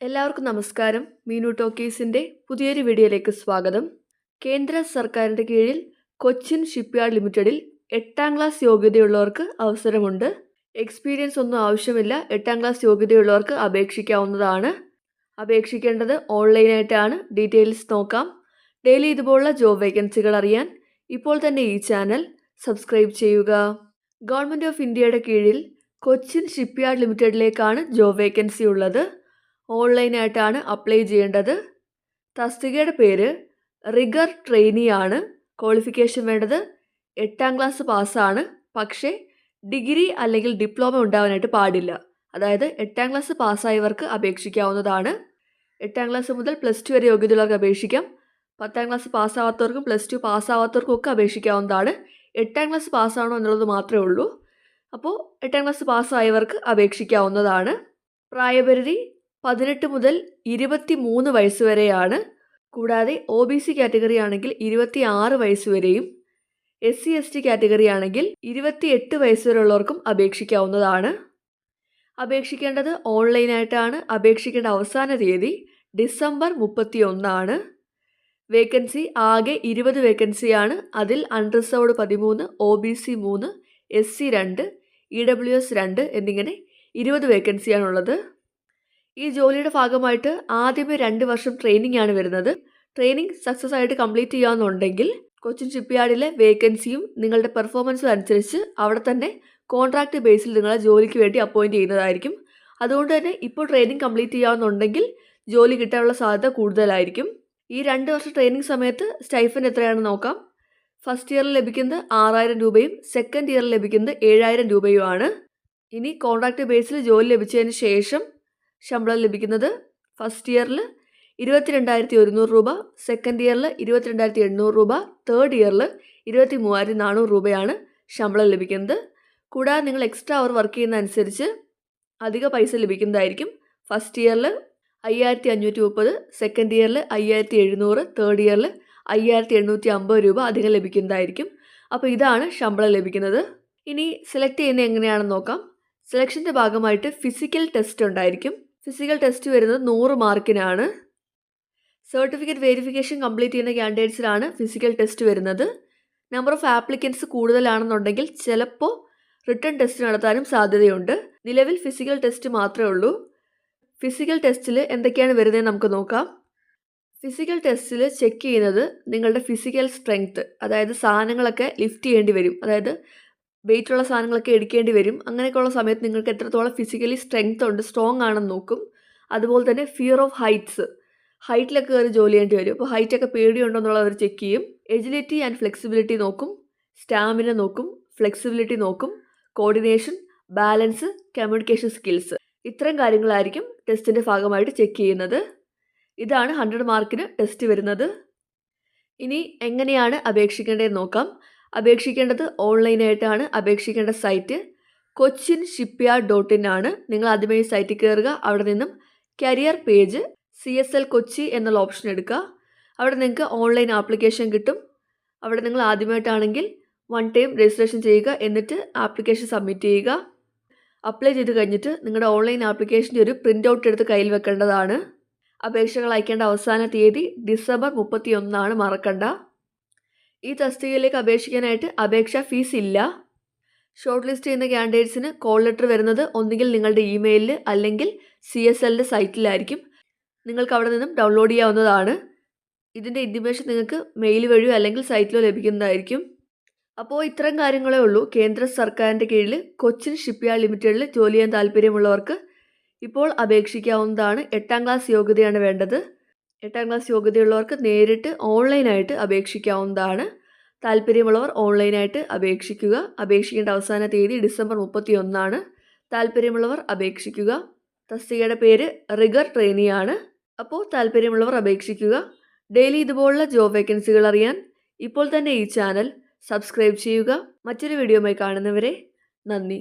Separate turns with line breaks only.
എല്ലാവർക്കും നമസ്കാരം. മീനു ടോക്കീസിന്റെ പുതിയൊരു വീഡിയോയിലേക്ക് സ്വാഗതം. കേന്ദ്ര സർക്കാരിന്റെ കീഴിൽ കൊച്ചിൻ ഷിപ്പ്യാർഡ് ലിമിറ്റഡിൽ എട്ടാം ക്ലാസ് യോഗ്യതയുള്ളവർക്ക് അവസരമുണ്ട്. എക്സ്പീരിയൻസ് ഒന്നും ആവശ്യമില്ല. എട്ടാം ക്ലാസ് യോഗ്യതയുള്ളവർക്ക് അപേക്ഷിക്കാവുന്നതാണ്. അപേക്ഷിക്കേണ്ടത് ഓൺലൈനായിട്ടാണ്. ഡീറ്റെയിൽസ് നോക്കാം. ഡെയിലി ഇതുപോലുള്ള ജോബ് വേക്കൻസികൾ അറിയാൻ ഇപ്പോൾ തന്നെ ഈ ചാനൽ സബ്സ്ക്രൈബ് ചെയ്യുക. ഗവൺമെന്റ് ഓഫ് ഇന്ത്യയുടെ കീഴിൽ കൊച്ചിൻ ഷിപ്പ്യാർഡ് ലിമിറ്റഡിലേക്കാണ് ജോബ് വേക്കൻസി ഉള്ളത്. ഓൺലൈനായിട്ടാണ് അപ്ലൈ ചെയ്യേണ്ടത്. തസ്തികയുടെ പേര് റിഗർ ട്രെയിനി ആണ് ക്വാളിഫിക്കേഷൻ വേണ്ടത് എട്ടാം ക്ലാസ് പാസ്സാണ്. പക്ഷേ ഡിഗ്രി അല്ലെങ്കിൽ ഡിപ്ലോമ ഉണ്ടാവാനായിട്ട് പാടില്ല. അതായത് എട്ടാം ക്ലാസ് പാസ്സായവർക്ക് അപേക്ഷിക്കാവുന്നതാണ്. എട്ടാം ക്ലാസ് മുതൽ പ്ലസ് ടു വരെ യോഗ്യതയുള്ളവർക്ക് അപേക്ഷിക്കാം. പത്താം ക്ലാസ് പാസ്സാവാത്തവർക്കും പ്ലസ് ടു പാസ്സാവാത്തവർക്കും ഒക്കെ അപേക്ഷിക്കാവുന്നതാണ്. എട്ടാം ക്ലാസ് പാസ്സാണോ എന്നുള്ളത് മാത്രമേ ഉള്ളൂ. അപ്പോൾ എട്ടാം ക്ലാസ് പാസ്സായവർക്ക് അപേക്ഷിക്കാവുന്നതാണ്. പ്രായപരിധി പതിനെട്ട് മുതൽ ഇരുപത്തി മൂന്ന് വയസ്സ് വരെയാണ്. കൂടാതെ ഒ ബി സി കാറ്റഗറി ആണെങ്കിൽ ഇരുപത്തി ആറ് വയസ്സ് വരെയും S C S T category ആണെങ്കിൽ ഇരുപത്തി എട്ട് വയസ്സ് വരെയുള്ളവർക്കും അപേക്ഷിക്കാവുന്നതാണ്. അപേക്ഷിക്കേണ്ടത് ഓൺലൈനായിട്ടാണ് അപേക്ഷിക്കേണ്ട അവസാന തീയതി ഡിസംബർ മുപ്പത്തി ഒന്നാണ് വേക്കൻസി ആകെ ഇരുപത് വേക്കൻസിയാണ്. അതിൽ അൺറിസർവ്ഡ് പതിമൂന്ന് ഒ ബി സി മൂന്ന് എസ് സി രണ്ട് ഇ ഡബ്ല്യു എസ് രണ്ട് എന്നിങ്ങനെ ഇരുപത് വേക്കൻസിയാണുള്ളത്. ഈ ജോലിയുടെ ഭാഗമായിട്ട് ആദ്യമേ രണ്ട് വർഷം ട്രെയിനിങ് ആണ് വരുന്നത്. ട്രെയിനിങ് സക്സസ് ആയിട്ട് കംപ്ലീറ്റ് ചെയ്യാമെന്നുണ്ടെങ്കിൽ കൊച്ചിൻ ഷിപ്പ്യാർഡിലെ വേക്കൻസിയും നിങ്ങളുടെ പെർഫോമൻസും അനുസരിച്ച് അവിടെ തന്നെ കോൺട്രാക്ട് ബേസിൽ നിങ്ങളെ ജോലിക്ക് വേണ്ടി അപ്പോയിന്റ് ചെയ്യുന്നതായിരിക്കും. അതുകൊണ്ട് തന്നെ ഇപ്പോൾ ട്രെയിനിങ് കംപ്ലീറ്റ് ചെയ്യാമെന്നുണ്ടെങ്കിൽ ജോലി കിട്ടാനുള്ള സാധ്യത കൂടുതലായിരിക്കും. ഈ രണ്ട് വർഷം ട്രെയിനിങ് സമയത്ത് സ്റ്റൈഫൻ എത്രയാണെന്ന് നോക്കാം. ഫസ്റ്റ് ഇയറിൽ ലഭിക്കുന്നത് ആറായിരം രൂപയും സെക്കൻഡ് ഇയറിൽ ലഭിക്കുന്നത് ഏഴായിരം രൂപയുമാണ്. ഇനി കോൺട്രാക്ട് ബേസിൽ ജോലി ലഭിച്ചതിന് ശേഷം ശമ്പളം ലഭിക്കുന്നത് ഫസ്റ്റ് ഇയറിൽ ഇരുപത്തിരണ്ടായിരത്തി ഒരുന്നൂറ് രൂപ സെക്കൻഡ് ഇയറിൽ ഇരുപത്തിരണ്ടായിരത്തി എണ്ണൂറ് രൂപ തേർഡ് ഇയറിൽ ഇരുപത്തി മൂവായിരത്തി നാനൂറ് രൂപയാണ് ശമ്പളം ലഭിക്കുന്നത്. കൂടാതെ നിങ്ങൾ എക്സ്ട്രാ അവർ വർക്ക് ചെയ്യുന്ന അനുസരിച്ച് അധിക പൈസ ലഭിക്കുന്നതായിരിക്കും ഫസ്റ്റ് ഇയറിൽ അയ്യായിരത്തി അഞ്ഞൂറ്റി മുപ്പത് സെക്കൻഡ് ഇയറിൽ അയ്യായിരത്തി എഴുന്നൂറ് തേർഡ് ഇയറിൽ അയ്യായിരത്തി എണ്ണൂറ്റി അമ്പത് രൂപ അധികം ലഭിക്കുന്നതായിരിക്കും. അപ്പോൾ ഇതാണ് ശമ്പളം ലഭിക്കുന്നത്. ഇനി സെലക്ട് ചെയ്യുന്നത് എങ്ങനെയാണെന്ന് നോക്കാം. സെലക്ഷന്റെ ഭാഗമായിട്ട് ഫിസിക്കൽ ടെസ്റ്റ് ഉണ്ടായിരിക്കും. ഫിസിക്കൽ ടെസ്റ്റ് വരുന്നത് നൂറ് മാർക്കിനാണ്. സർട്ടിഫിക്കറ്റ് വെരിഫിക്കേഷൻ കംപ്ലീറ്റ് ചെയ്യുന്ന ക്യാൻഡിഡേറ്റ്സിലാണ് ഫിസിക്കൽ ടെസ്റ്റ് വരുന്നത്. നമ്പർ ഓഫ് ആപ്ലിക്കൻസ് കൂടുതലാണെന്നുണ്ടെങ്കിൽ ചിലപ്പോൾ റിട്ടേൺ ടെസ്റ്റ് നടത്താനും സാധ്യതയുണ്ട്. നിലവിൽ ഫിസിക്കൽ ടെസ്റ്റ് മാത്രമേ ഉള്ളൂ. ഫിസിക്കൽ ടെസ്റ്റിൽ എന്തൊക്കെയാണ് വരുന്നത് നമുക്ക് നോക്കാം. ഫിസിക്കൽ ടെസ്റ്റിൽ ചെക്ക് ചെയ്യുന്നത് നിങ്ങളുടെ ഫിസിക്കൽ സ്ട്രെങ്ത്ത് അതായത് സാധനങ്ങളൊക്കെ ലിഫ്റ്റ് ചെയ്യേണ്ടി വരും. അതായത് വെയിറ്റുള്ള സാധനങ്ങളൊക്കെ എടുക്കേണ്ടി വരും. അങ്ങനെയൊക്കെയുള്ള സമയത്ത് നിങ്ങൾക്ക് എത്രത്തോളം ഫിസിക്കലി സ്ട്രെങ്ത് ഉണ്ട് സ്ട്രോങ് ആണെന്ന് നോക്കും. അതുപോലെ തന്നെ ഫിയർ ഓഫ് ഹൈറ്റ്സ് ഹൈറ്റിലൊക്കെ കയറി ജോലി ചെയ്യേണ്ടി വരും. അപ്പോൾ ഹൈറ്റൊക്കെ പേടിയുണ്ടോ എന്നുള്ളത് അവർ ചെക്ക് ചെയ്യും. എജിലിറ്റി ആൻഡ് ഫ്ലെക്സിബിലിറ്റി നോക്കും. സ്റ്റാമിന നോക്കും. ഫ്ലെക്സിബിലിറ്റി നോക്കും. കോർഡിനേഷൻ ബാലൻസ് കമ്മ്യൂണിക്കേഷൻ സ്കിൽസ് ഇത്തരം കാര്യങ്ങളായിരിക്കും ടെസ്റ്റിന്റെ ഭാഗമായിട്ട് ചെക്ക് ചെയ്യുന്നത്. ഇതാണ് ഹൺഡ്രഡ് മാർക്കിന് ടെസ്റ്റ് വരുന്നത്. ഇനി എങ്ങനെയാണ് അപേക്ഷിക്കേണ്ടതെന്ന് നോക്കാം. അപേക്ഷിക്കേണ്ടത് ഓൺലൈനായിട്ടാണ്. അപേക്ഷിക്കേണ്ട site Cochin shipyard dot in ആണ്. നിങ്ങൾ ആദ്യമേ ഈ സൈറ്റിൽ കയറുക. അവിടെ നിന്നും career page C S L Kochi എന്നുള്ള ഓപ്ഷൻ എടുക്കുക. അവിടെ നിങ്ങൾക്ക് ഓൺലൈൻ ആപ്ലിക്കേഷൻ കിട്ടും. അവിടെ നിങ്ങൾ ആദ്യമായിട്ടാണെങ്കിൽ വൺ ടൈം രജിസ്ട്രേഷൻ ചെയ്യുക. എന്നിട്ട് ആപ്ലിക്കേഷൻ സബ്മിറ്റ് ചെയ്യുക. അപ്ലൈ ചെയ്ത് കഴിഞ്ഞിട്ട് നിങ്ങളുടെ ഓൺലൈൻ ആപ്ലിക്കേഷന്റെ ഒരു പ്രിന്റ് ഔട്ട് എടുത്ത് കയ്യിൽ വെക്കേണ്ടതാണ്. അപേക്ഷകൾ അയക്കേണ്ട അവസാന തീയതി ഡിസംബർ മുപ്പത്തി ഒന്നാണ് മറക്കണ്ട. ഈ തസ്തികയിലേക്ക് അപേക്ഷിക്കാനായിട്ട് അപേക്ഷാ ഫീസ് ഇല്ല. ഷോർട്ട് ലിസ്റ്റ് ചെയ്യുന്ന ക്യാൻഡിഡേറ്റ്സിന് കോൾ ലെറ്റർ വരുന്നത് ഒന്നുകിൽ നിങ്ങളുടെ ഇമെയിലിൽ അല്ലെങ്കിൽ സി എസ് എല്ലിന്റെ സൈറ്റിലായിരിക്കും. നിങ്ങൾക്ക് അവിടെ നിന്നും ഡൗൺലോഡ് ചെയ്യാവുന്നതാണ്. ഇതിന്റെ ഇന്റിമേഷൻ നിങ്ങൾക്ക് മെയിൽ വഴിയോ അല്ലെങ്കിൽ സൈറ്റിലോ ലഭിക്കുന്നതായിരിക്കും. അപ്പോൾ ഇത്തരം കാര്യങ്ങളേ ഉള്ളൂ. കേന്ദ്ര സർക്കാരിന്റെ കീഴിൽ കൊച്ചിൻ ഷിപ്പ്യാർഡ് ലിമിറ്റഡിൽ ജോലി ചെയ്യാൻ താല്പര്യമുള്ളവർക്ക് ഇപ്പോൾ അപേക്ഷിക്കാവുന്നതാണ്. എട്ടാം ക്ലാസ് യോഗ്യതയാണ് വേണ്ടത്. എട്ടാം ക്ലാസ് യോഗ്യതയുള്ളവർക്ക് നേരിട്ട് ഓൺലൈനായിട്ട് അപേക്ഷിക്കാവുന്നതാണ്. താല്പര്യമുള്ളവർ ഓൺലൈനായിട്ട് അപേക്ഷിക്കുക. അപേക്ഷിക്കേണ്ട അവസാന തീയതി ഡിസംബർ മുപ്പത്തി ഒന്നാണ് താല്പര്യമുള്ളവർ അപേക്ഷിക്കുക. തസ്തികയുടെ പേര് റിഗർ ട്രെയിനിയാണ്. അപ്പോൾ താല്പര്യമുള്ളവർ അപേക്ഷിക്കുക. ഡെയിലി ഇതുപോലുള്ള ജോബ് വേക്കൻസികൾ അറിയാൻ ഇപ്പോൾ തന്നെ ഈ ചാനൽ സബ്സ്ക്രൈബ് ചെയ്യുക. മറ്റൊരു വീഡിയോയുമായി കാണുന്നവരെ നന്ദി.